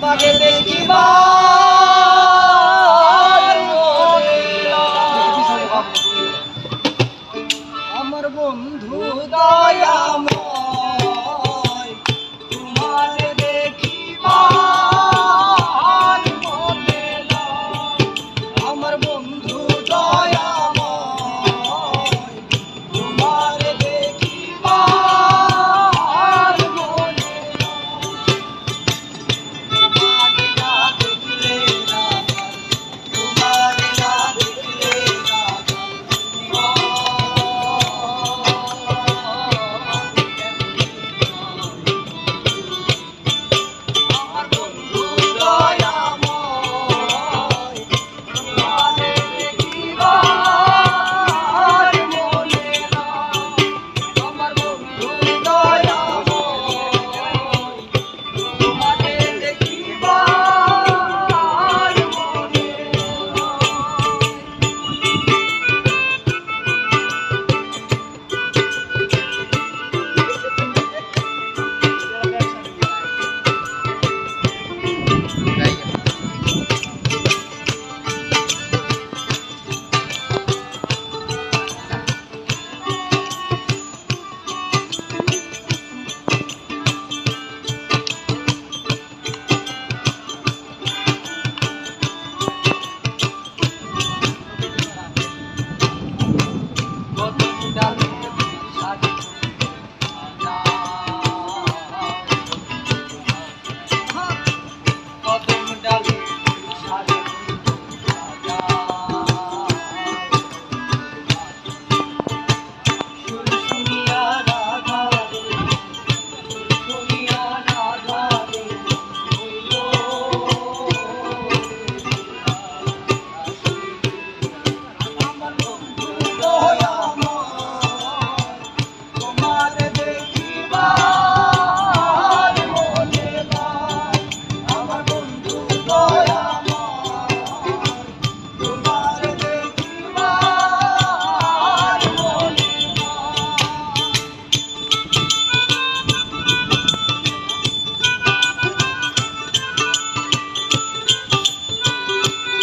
তোমাকে দেখিবার আমার বন্ধু দয়াম